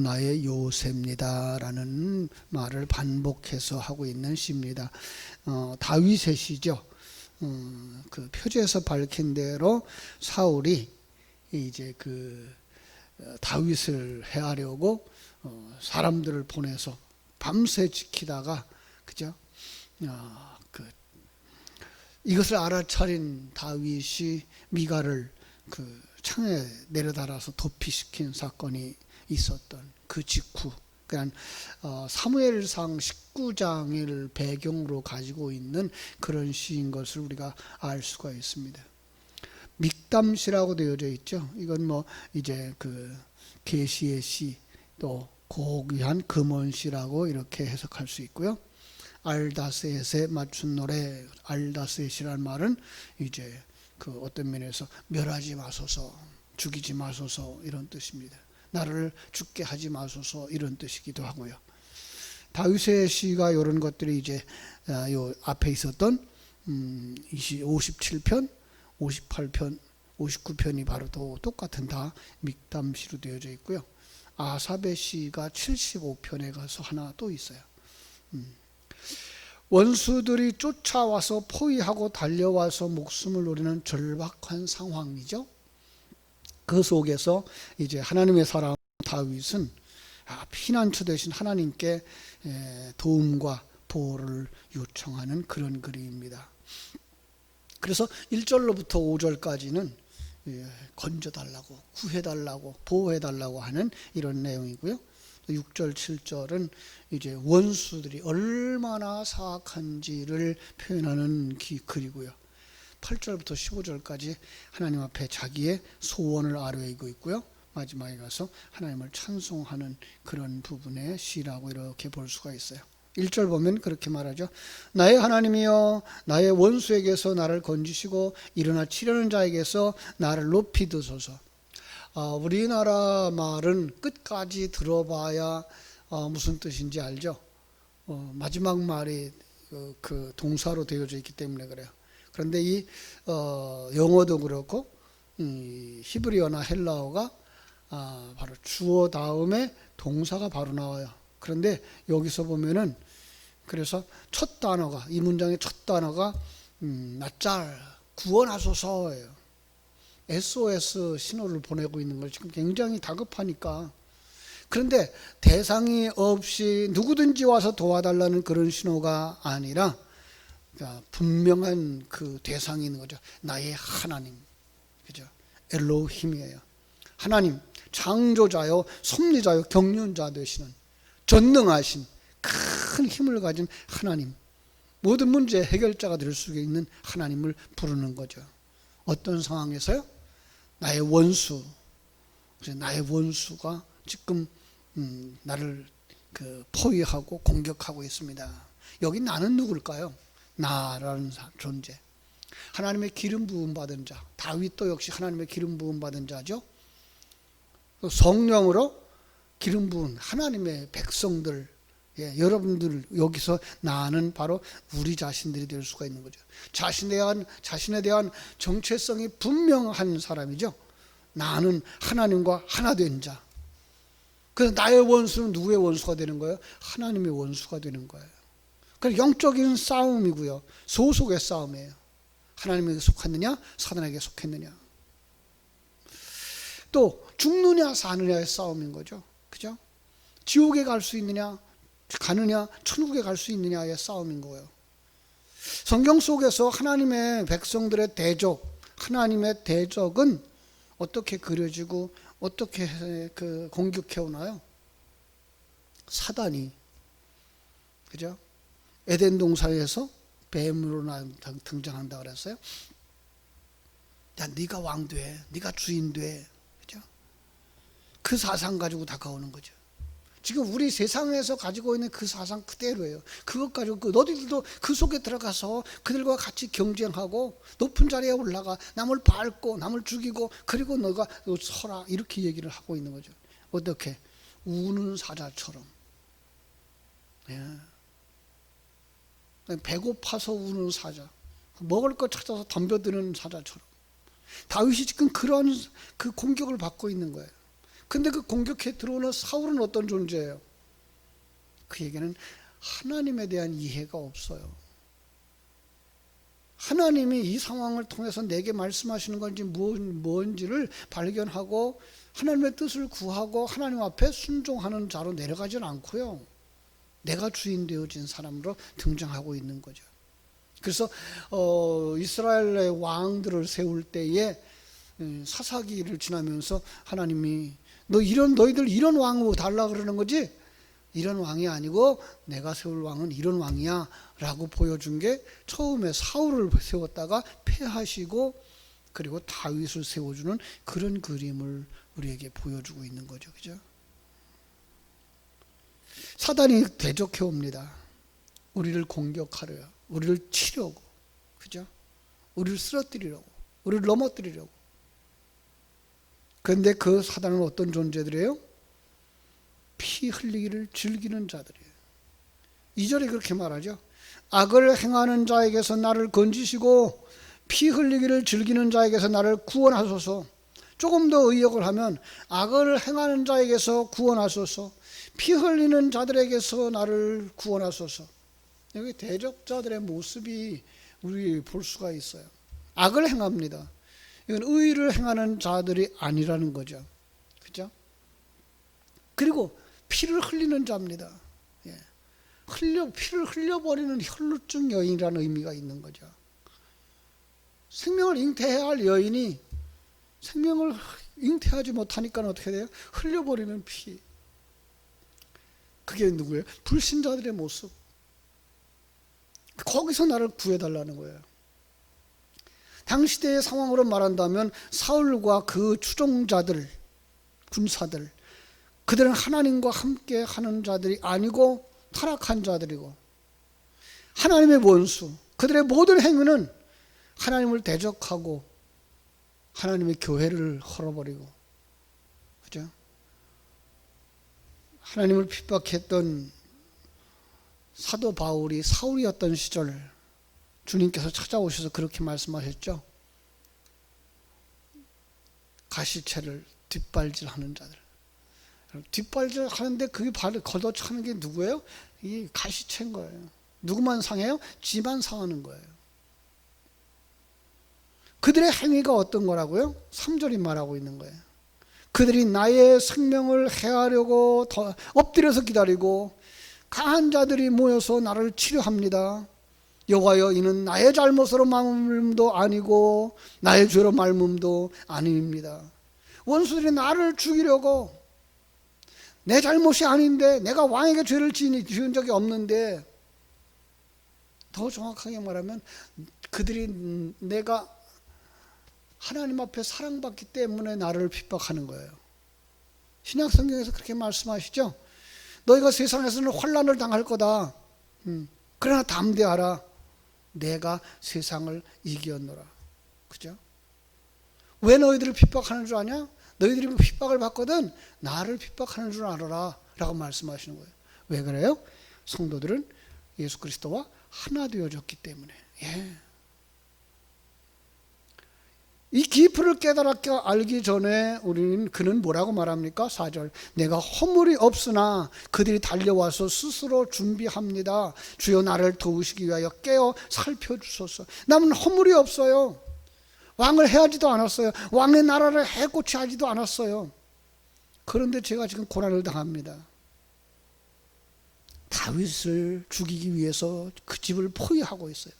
나의 요새입니다라는 말을 반복해서 하고 있는 시입니다. 어, 다윗의 시죠. 어, 그 표제에서 밝힌 대로 사울이 이제 그 어, 다윗을 해하려고 어, 사람들을 보내서 밤새 지키다가 그죠? 어, 그 이것을 알아차린 다윗이 미가를 그 창에 내려달아서 도피시킨 사건이 있었던 그 직후 그러니까 어, 사무엘상 19장을 배경으로 가지고 있는 그런 시인 것을 우리가 알 수가 있습니다. 믹담시라고 되어져 있죠. 이건 뭐 이제 그 계시의 시, 또 고귀한 금원시라고 이렇게 해석할 수 있고요. 알다셋에 맞춘 노래, 알다셋이란 말은 이제 그 어떤 면에서 멸하지 마소서, 죽이지 마소서 이런 뜻입니다. 나를 죽게 하지 마소서 이런 뜻이기도 하고요. 다윗의 시가 이런 것들이 이제 아, 요 앞에 있었던 음, 57편, 58편, 59편이 바로 또 똑같은 다 믹담시로 되어져 있고요. 아삽의 시가 75편에 가서 하나 또 있어요. 음. 원수들이 쫓아와서 포위하고 달려와서 목숨을 노리는 절박한 상황이죠. 그 속에서 이제 하나님의 사람 다윗은 아, 피난처 되신 하나님께 도움과 보호를 요청하는 그런 글입니다. 그래서 1절로부터 5절까지는 예, 건져달라고, 구해달라고, 보호해달라고 하는 이런 내용이고요. 6절, 7절은 이제 원수들이 얼마나 사악한지를 표현하는 글이고요. 8절부터 15절까지 하나님 앞에 자기의 소원을 아뢰고 있고요. 마지막에 가서 하나님을 찬송하는 그런 부분의 시라고 이렇게 볼 수가 있어요. 1절 보면 그렇게 말하죠. 나의 하나님이여 나의 원수에게서 나를 건지시고 일어나 치려는 자에게서 나를 높이 드소서. 아, 우리나라 말은 끝까지 들어봐야 어, 무슨 뜻인지 알죠. 어, 마지막 말이 그, 그, 동사로 되어져 있기 때문에 그래요. 그런데 이 어, 영어도 그렇고 이 히브리어나 헬라어가 아, 바로 주어 다음에 동사가 바로 나와요. 그런데 여기서 보면은 그래서 첫 단어가 이 문장의 첫 단어가 음, 낯잘 구원하소서예요. SOS 신호를 보내고 있는 걸 지금 굉장히 다급하니까 그런데 대상이 없이 누구든지 와서 도와달라는 그런 신호가 아니라 그러니까 분명한 그 대상이 있는 거죠. 나의 하나님, 그죠? 엘로힘이에요. 하나님, 창조자요, 섭리자요, 경륜자 되시는 전능하신 큰 힘을 가진 하나님, 모든 문제 해결자가 될 수 있는 하나님을 부르는 거죠. 어떤 상황에서요? 나의 원수, 나의 원수가 지금 음, 나를 그 포위하고 공격하고 있습니다. 여기 나는 누굴까요? 나라는 존재. 하나님의 기름 부음 받은 자. 다윗도 역시 하나님의 기름 부음 받은 자죠. 성령으로 기름 부은 하나님의 백성들. 예, 여러분들 여기서 나는 바로 우리 자신들이 될 수가 있는 거죠. 자신에 대한 자신에 대한 정체성이 분명한 사람이죠. 나는 하나님과 하나 된 자. 그래서 나의 원수는 누구의 원수가 되는 거예요? 하나님의 원수가 되는 거예요. 그 영적인 싸움이고요. 소속의 싸움이에요. 하나님에게 속했느냐, 사단에게 속했느냐. 또 죽느냐 사느냐의 싸움인 거죠. 그죠? 지옥에 갈 수 있느냐, 가느냐, 천국에 갈 수 있느냐의 싸움인 거예요. 성경 속에서 하나님의 백성들의 대적, 하나님의 대적은 어떻게 그려지고 어떻게 그 공격해 오나요? 사단이 그죠? 에덴 동산에서 뱀으로 등장한다 그랬어요. 야, 네가 왕 돼. 네가 주인 돼. 그죠? 그 사상 가지고 다가오는 거죠. 지금 우리 세상에서 가지고 있는 그 사상 그대로예요. 그것 가지고 그 너희들도 그 속에 들어가서 그들과 같이 경쟁하고 높은 자리에 올라가 남을 밟고 남을 죽이고 그리고 너가 서라 이렇게 얘기를 하고 있는 거죠. 어떻게 우는 사자처럼. 예. 배고파서 우는 사자, 먹을 것 찾아서 덤벼드는 사자처럼 다윗이 지금 그런 그 공격을 받고 있는 거예요. 근데 그 공격해 들어오는 사울은 어떤 존재예요? 그에게는 하나님에 대한 이해가 없어요. 하나님이 이 상황을 통해서 내게 말씀하시는 건지 뭔지를 발견하고 하나님의 뜻을 구하고 하나님 앞에 순종하는 자로 내려가지는 않고요. 내가 주인 되어진 사람으로 등장하고 있는 거죠. 그래서 어, 이스라엘의 왕들을 세울 때에 음, 사사기를 지나면서 하나님이 너 이런 너희들 이런 왕으로 달라 그러는 거지 이런 왕이 아니고 내가 세울 왕은 이런 왕이야라고 보여준 게 처음에 사울을 세웠다가 패하시고 그리고 다윗을 세워주는 그런 그림을 우리에게 보여주고 있는 거죠, 그죠? 사단이 대적해 옵니다. 우리를 공격하려요. 우리를 치려고. 그죠? 우리를 쓰러뜨리려고. 우리를 넘어뜨리려고. 그런데 그 사단은 어떤 존재들이에요? 피 흘리기를 즐기는 자들이에요. 이절에 그렇게 말하죠. 악을 행하는 자에게서 나를 건지시고 피 흘리기를 즐기는 자에게서 나를 구원하소서. 조금 더 의역을 하면 악을 행하는 자에게서 구원하소서. 피 흘리는 자들에게서 나를 구원하소서. 여기 대적자들의 모습이 우리 볼 수가 있어요. 악을 행합니다. 이건 의를 행하는 자들이 아니라는 거죠. 그죠? 그리고 피를 흘리는 자입니다. 예. 흘려, 피를 흘려버리는 혈루증 여인이라는 의미가 있는 거죠. 생명을 잉태해야 할 여인이 생명을 잉태하지 못하니까 어떻게 돼요? 흘려버리는 피. 그게 누구예요? 불신자들의 모습. 거기서 나를 구해달라는 거예요. 당시대의 상황으로 말한다면 사울과 그 추종자들, 군사들, 그들은 하나님과 함께 하는 자들이 아니고 타락한 자들이고 하나님의 원수, 그들의 모든 행위는 하나님을 대적하고 하나님의 교회를 헐어버리고 그죠? 하나님을 핍박했던 사도 바울이 사울이었던 시절 주님께서 찾아오셔서 그렇게 말씀하셨죠. 가시채를 뒷발질하는 자들. 뒷발질 하는데 그게 발을 걷어차는 게 누구예요? 이 가시채인 거예요. 누구만 상해요? 지만 상하는 거예요. 그들의 행위가 어떤 거라고요? 3절이 말하고 있는 거예요. 그들이 나의 생명을 해하려고 더 엎드려서 기다리고 강한 자들이 모여서 나를 치료합니다. 여호와여 이는 나의 잘못으로 말음도 아니고 나의 죄로 말음도 아닙니다. 원수들이 나를 죽이려고 내 잘못이 아닌데 내가 왕에게 죄를 지은 적이 없는데 더 정확하게 말하면 그들이 내가 하나님 앞에 사랑받기 때문에 나를 핍박하는 거예요. 신약 성경에서 그렇게 말씀하시죠. 너희가 세상에서는 환란을 당할 거다. 음, 그러나 담대하라. 내가 세상을 이기었노라. 그죠? 왜 너희들을 핍박하는 줄 아냐? 너희들이 핍박을 받거든 나를 핍박하는 줄 알아라. 라고 말씀하시는 거예요. 왜 그래요? 성도들은 예수 그리스도와 하나 되어졌기 때문에. 예. 이 기프를 깨달았게 알기 전에 우리는 그는 뭐라고 말합니까? 4절. 내가 허물이 없으나 그들이 달려와서 스스로 준비합니다. 주여 나를 도우시기 위하여 깨어 살펴주소서. 남은 허물이 없어요. 왕을 해하지도 않았어요. 왕의 나라를 해고치 하지도 않았어요. 그런데 제가 지금 고난을 당합니다. 다윗을 죽이기 위해서 그 집을 포위하고 있어요.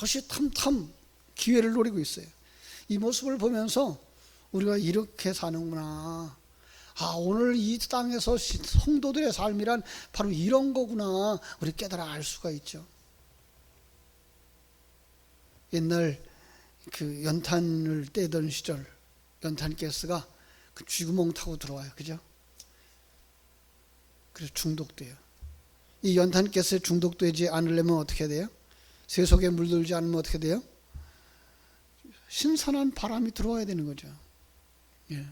허시탐탐 기회를 노리고 있어요. 이 모습을 보면서 우리가 이렇게 사는구나. 아, 오늘 이 땅에서 성도들의 삶이란 바로 이런 거구나. 우리 깨달아 알 수가 있죠. 옛날 그 연탄을 떼던 시절 연탄 가스가 그 쥐구멍 타고 들어와요. 그죠? 그래서 중독돼요. 이 연탄 가스에 중독되지 않으려면 어떻게 돼요? 세속에 물들지 않으면 어떻게 돼요? 신선한 바람이 들어와야 되는 거죠. 예.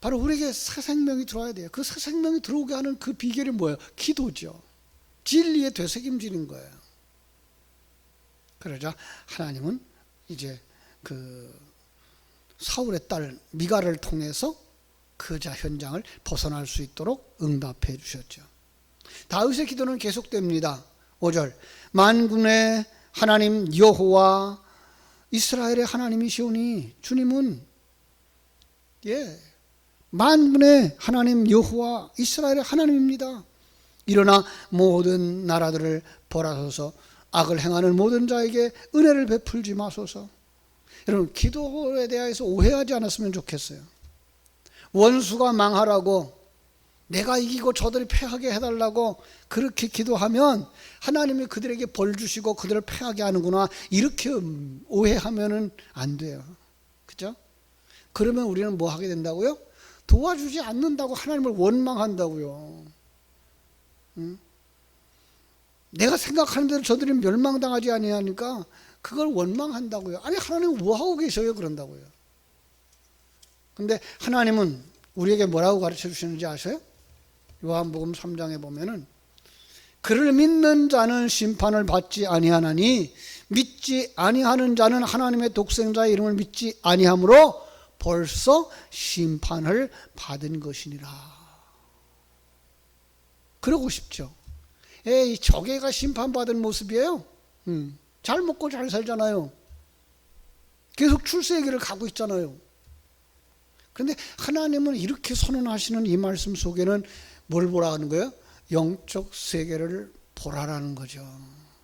바로 우리에게 새 생명이 들어와야 돼요. 그 새 생명이 들어오게 하는 그 비결이 뭐예요? 기도죠. 진리의 되새김질인 거예요. 그러자 하나님은 이제 그 사울의 딸 미가를 통해서 그자 현장을 벗어날 수 있도록 응답해 주셨죠. 다윗의 기도는 계속됩니다. 5절 만군의 하나님 여호와 이스라엘의 하나님이시오니 주님은 예 만군의 하나님 여호와 이스라엘의 하나님입니다. 일어나 모든 나라들을 벌하소서 악을 행하는 모든 자에게 은혜를 베풀지 마소서. 여러분 기도에 대해서 오해하지 않았으면 좋겠어요. 원수가 망하라고 내가 이기고 저들이 패하게 해달라고 그렇게 기도하면 하나님이 그들에게 벌 주시고 그들을 패하게 하는구나 이렇게 오해하면은 안 돼요. 그죠? 그러면 우리는 뭐 하게 된다고요? 도와주지 않는다고 하나님을 원망한다고요. 응? 내가 생각하는 대로 저들이 멸망당하지 아니하니까 그걸 원망한다고요. 아니 하나님 뭐 하고 계셔요 그런다고요. 근데 하나님은 우리에게 뭐라고 가르쳐 주시는지 아세요? 요한복음 3장에 보면은 그를 믿는 자는 심판을 받지 아니하나니 믿지 아니하는 자는 하나님의 독생자의 이름을 믿지 아니하므로 벌써 심판을 받은 것이니라. 그러고 싶죠. 에이, 저게가 심판받은 모습이에요. 음, 잘 먹고 잘 살잖아요. 계속 출세의 길을 가고 있잖아요. 그런데 하나님은 이렇게 선언하시는 이 말씀 속에는 뭘 보라는 거예요? 영적 세계를 보라라는 거죠.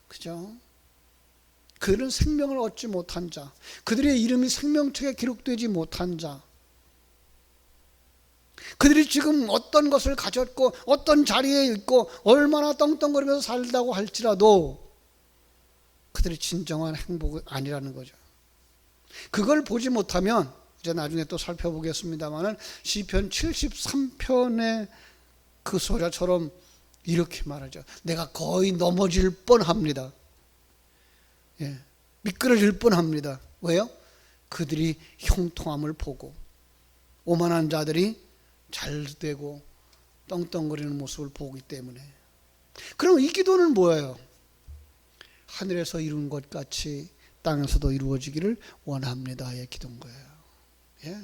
그죠? 그들은 생명을 얻지 못한 자, 그들의 이름이 생명책에 기록되지 못한 자, 그들이 지금 어떤 것을 가졌고 어떤 자리에 있고 얼마나 떵떵거리면서 살다고 할지라도 그들이 진정한 행복이 아니라는 거죠. 그걸 보지 못하면 이제 나중에 또 살펴보겠습니다만은 시편 73편의 그 소자처럼 이렇게 말하죠. 내가 거의 넘어질 뻔합니다. 예, 미끄러질 뻔합니다. 왜요? 그들이 형통함을 보고 오만한 자들이 잘 되고 떵떵거리는 모습을 보기 때문에. 그럼 이 기도는 뭐예요? 하늘에서 이룬 것 같이 땅에서도 이루어지기를 원합니다의 기도인 거예요. 예.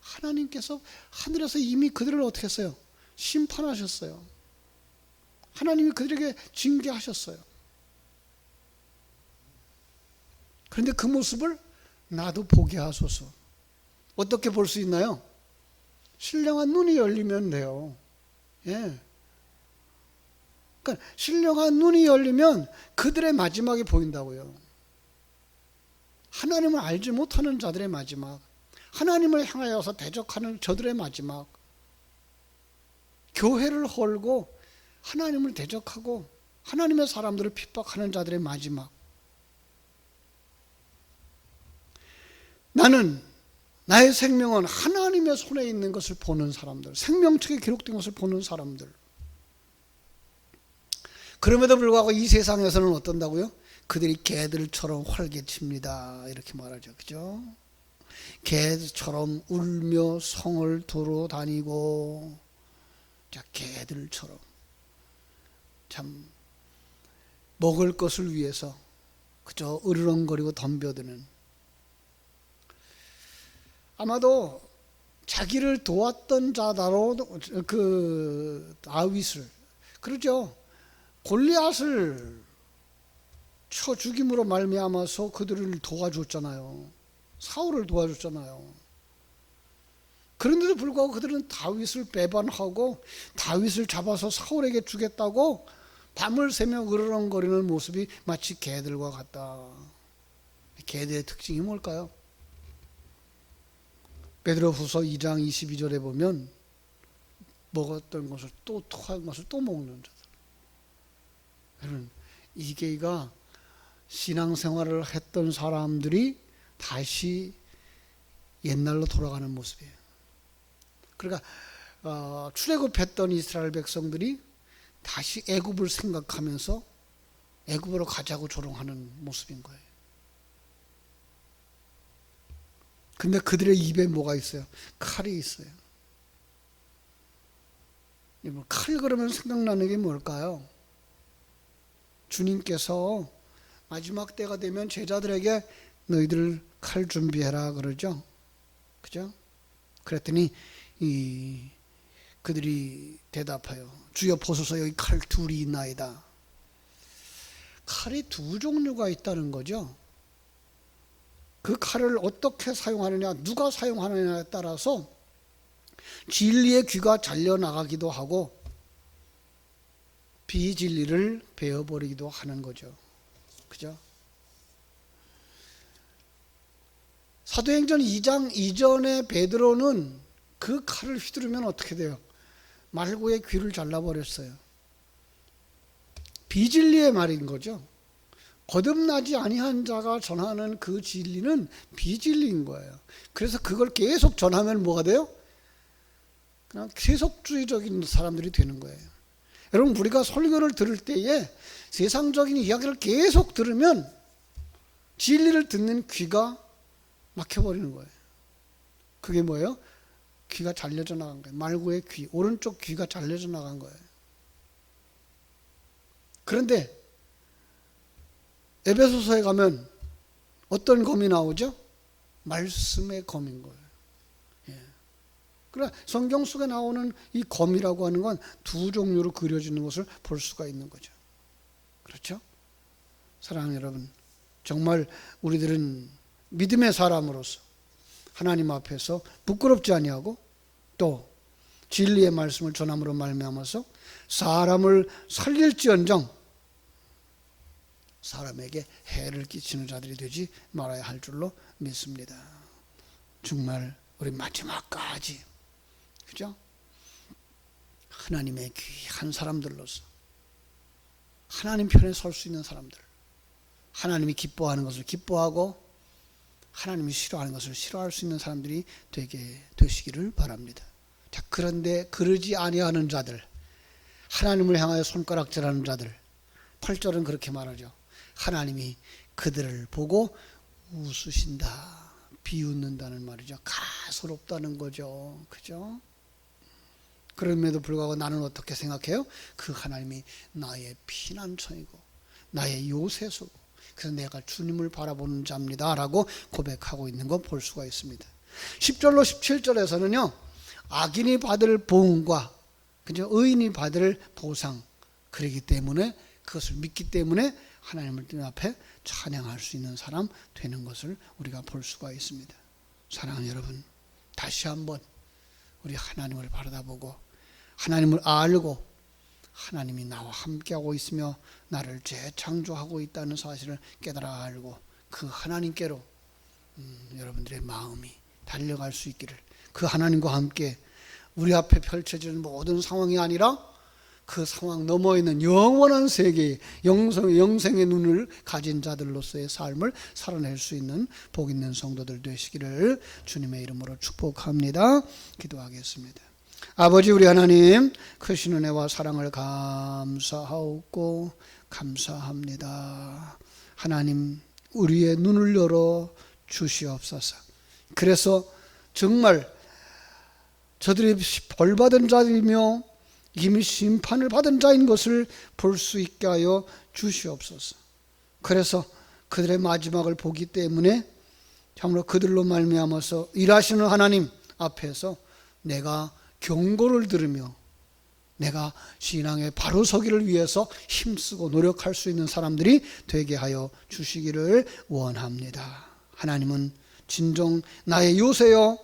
하나님께서 하늘에서 이미 그들을 어떻게 했어요? 심판하셨어요. 하나님이 그들에게 징계하셨어요. 그런데 그 모습을 나도 보게 하소서. 어떻게 볼 수 있나요? 신령한 눈이 열리면 돼요. 예. 그러니까 신령한 눈이 열리면 그들의 마지막이 보인다고요. 하나님을 알지 못하는 자들의 마지막, 하나님을 향하여서 대적하는 저들의 마지막, 교회를 헐고 하나님을 대적하고 하나님의 사람들을 핍박하는 자들의 마지막. 나는 나의 생명은 하나님의 손에 있는 것을 보는 사람들, 생명책에 기록된 것을 보는 사람들. 그럼에도 불구하고 이 세상에서는 어떤다고요? 그들이 개들처럼 활개칩니다. 이렇게 말하죠. 그죠? 개처럼 울며 성을 도로 다니고, 자, 개들처럼. 참, 먹을 것을 위해서, 그저 으르렁거리고 덤벼드는. 아마도 자기를 도왔던 자다로 그 다윗을 그러죠. 골리앗을 쳐 죽임으로 말미암아서 그들을 도와줬잖아요. 사울을 도와줬잖아요. 그런데도 불구하고 그들은 다윗을 배반하고 다윗을 잡아서 사울에게 주겠다고 밤을 새며 으르렁거리는 모습이 마치 개들과 같다. 개들의 특징이 뭘까요? 베드로후서 2장 22절에 보면 먹었던 것을 또 토한 것을 또 먹는 자들. 여러분 이게가 신앙생활을 했던 사람들이 다시 옛날로 돌아가는 모습이에요. 그러니까 어, 출애굽했던 이스라엘 백성들이 다시 애굽을 생각하면서 애굽으로 가자고 조롱하는 모습인 거예요. 근데 그들의 입에 뭐가 있어요? 칼이 있어요. 칼 그러면 생각나는 게 뭘까요? 주님께서 마지막 때가 되면 제자들에게 너희들 칼 준비해라 그러죠. 그죠? 그랬더니 이 그들이 대답하여 주여 보소서 여기 칼 둘이 있나이다. 칼이 두 종류가 있다는 거죠. 그 칼을 어떻게 사용하느냐, 누가 사용하느냐에 따라서 진리의 귀가 잘려 나가기도 하고 비진리를 베어버리기도 하는 거죠. 그죠? 사도행전 2장 이전에 베드로는 그 칼을 휘두르면 어떻게 돼요? 말고의 귀를 잘라버렸어요. 비진리의 말인 거죠. 거듭나지 아니한 자가 전하는 그 진리는 비진리인 거예요. 그래서 그걸 계속 전하면 뭐가 돼요? 그냥 세속주의적인 사람들이 되는 거예요. 여러분 우리가 설교를 들을 때에 세상적인 이야기를 계속 들으면 진리를 듣는 귀가 막혀버리는 거예요. 그게 뭐예요? 귀가 잘려져 나간 거예요. 말고의 귀, 오른쪽 귀가 잘려져 나간 거예요. 그런데 에베소서에 가면 어떤 검이 나오죠? 말씀의 검인 거예요. 예. 그래 성경 속에 나오는 이 검이라고 하는 건 두 종류로 그려지는 것을 볼 수가 있는 거죠. 그렇죠? 사랑하는 여러분, 정말 우리들은 믿음의 사람으로서 하나님 앞에서 부끄럽지 아니하고 또 진리의 말씀을 전함으로 말미암아서 사람을 살릴지언정 사람에게 해를 끼치는 자들이 되지 말아야 할 줄로 믿습니다. 정말 우리 마지막까지 그죠? 하나님의 귀한 사람들로서 하나님 편에 설 수 있는 사람들 하나님이 기뻐하는 것을 기뻐하고 하나님이 싫어하는 것을 싫어할 수 있는 사람들이 되게 되시기를 바랍니다. 자, 그런데 그러지 아니하는 자들, 하나님을 향하여 손가락질하는 자들, 8절은 그렇게 말하죠. 하나님이 그들을 보고 웃으신다. 비웃는다는 말이죠. 가소롭다는 거죠. 그죠? 그럼에도 불구하고 나는 어떻게 생각해요? 그 하나님이 나의 피난처이고, 나의 요새소고, 그래서 내가 주님을 바라보는 자입니다. 라고 고백하고 있는 거볼 수가 있습니다. 10절로 17절에서는요, 악인이 받을 보응과 그죠? 의인이 받을 보상. 그러기 때문에 그것을 믿기 때문에 하나님을 등 앞에 찬양할 수 있는 사람 되는 것을 우리가 볼 수가 있습니다. 사랑하는 여러분, 다시 한번 우리 하나님을 바라보고 하나님을 알고 하나님이 나와 함께하고 있으며 나를 재창조하고 있다는 사실을 깨달아 알고 그 하나님께로 음, 여러분들의 마음이 달려갈 수 있기를 그 하나님과 함께 우리 앞에 펼쳐지는 모든 상황이 아니라 그 상황 너머에 있는 영원한 세계, 영성, 영생의 눈을 가진 자들로서의 삶을 살아낼 수 있는 복 있는 성도들 되시기를 주님의 이름으로 축복합니다. 기도하겠습니다. 아버지 우리 하나님 크신 은혜와 사랑을 감사하옵고 감사합니다. 하나님 우리의 눈을 열어 주시옵소서. 그래서 정말 저들이 벌받은 자이며 이미 심판을 받은 자인 것을 볼 수 있게 하여 주시옵소서. 그래서 그들의 마지막을 보기 때문에 참으로 그들로 말미암아서 일하시는 하나님 앞에서 내가 경고를 들으며 내가 신앙의 바로 서기를 위해서 힘쓰고 노력할 수 있는 사람들이 되게 하여 주시기를 원합니다. 하나님은 진정 나의 요새요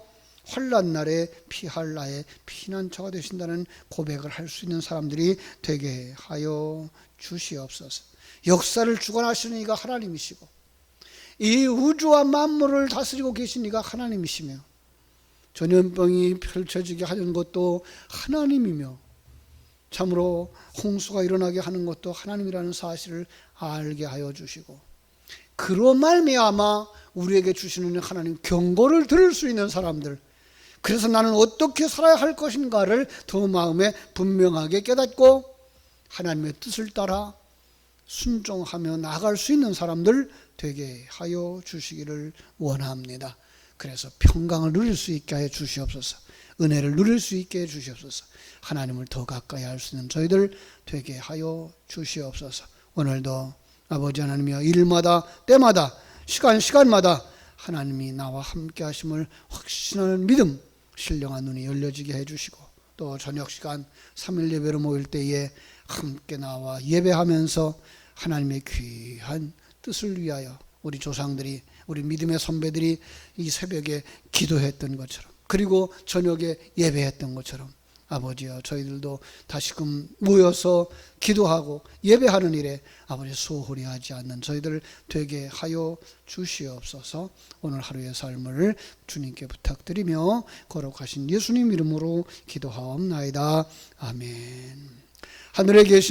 환란 날에 피할 나의 피난처가 되신다는 고백을 할 수 있는 사람들이 되게 하여 주시옵소서. 역사를 주관하시는 이가 하나님이시고 이 우주와 만물을 다스리고 계신 이가 하나님이시며 전염병이 펼쳐지게 하는 것도 하나님이며 참으로 홍수가 일어나게 하는 것도 하나님이라는 사실을 알게 하여 주시고 그로 말미암아 우리에게 주시는 하나님 경고를 들을 수 있는 사람들 그래서 나는 어떻게 살아야 할 것인가를 더 마음에 분명하게 깨닫고 하나님의 뜻을 따라 순종하며 나갈 수 있는 사람들 되게 하여 주시기를 원합니다. 그래서 평강을 누릴 수 있게 해 주시옵소서. 은혜를 누릴 수 있게 해 주시옵소서. 하나님을 더 가까이 할 수 있는 저희들 되게 하여 주시옵소서. 오늘도 아버지 하나님이여 일마다 때마다 시간 시간마다 하나님이 나와 함께 하심을 확신하는 믿음, 신령한 눈이 열려지게 해 주시고 또 저녁 시간 3일 예배로 모일 때에 함께 나와 예배하면서 하나님의 귀한 뜻을 위하여 우리 조상들이 우리 믿음의 선배들이 이 새벽에 기도했던 것처럼 그리고 저녁에 예배했던 것처럼 아버지여 저희들도 다시금 모여서 기도하고 예배하는 일에 아버지 소홀히 하지 않는 저희들 되게 하여 주시옵소서. 오늘 하루의 삶을 주님께 부탁드리며 거룩하신 예수님 이름으로 기도하옵나이다. 아멘. 하늘에 계신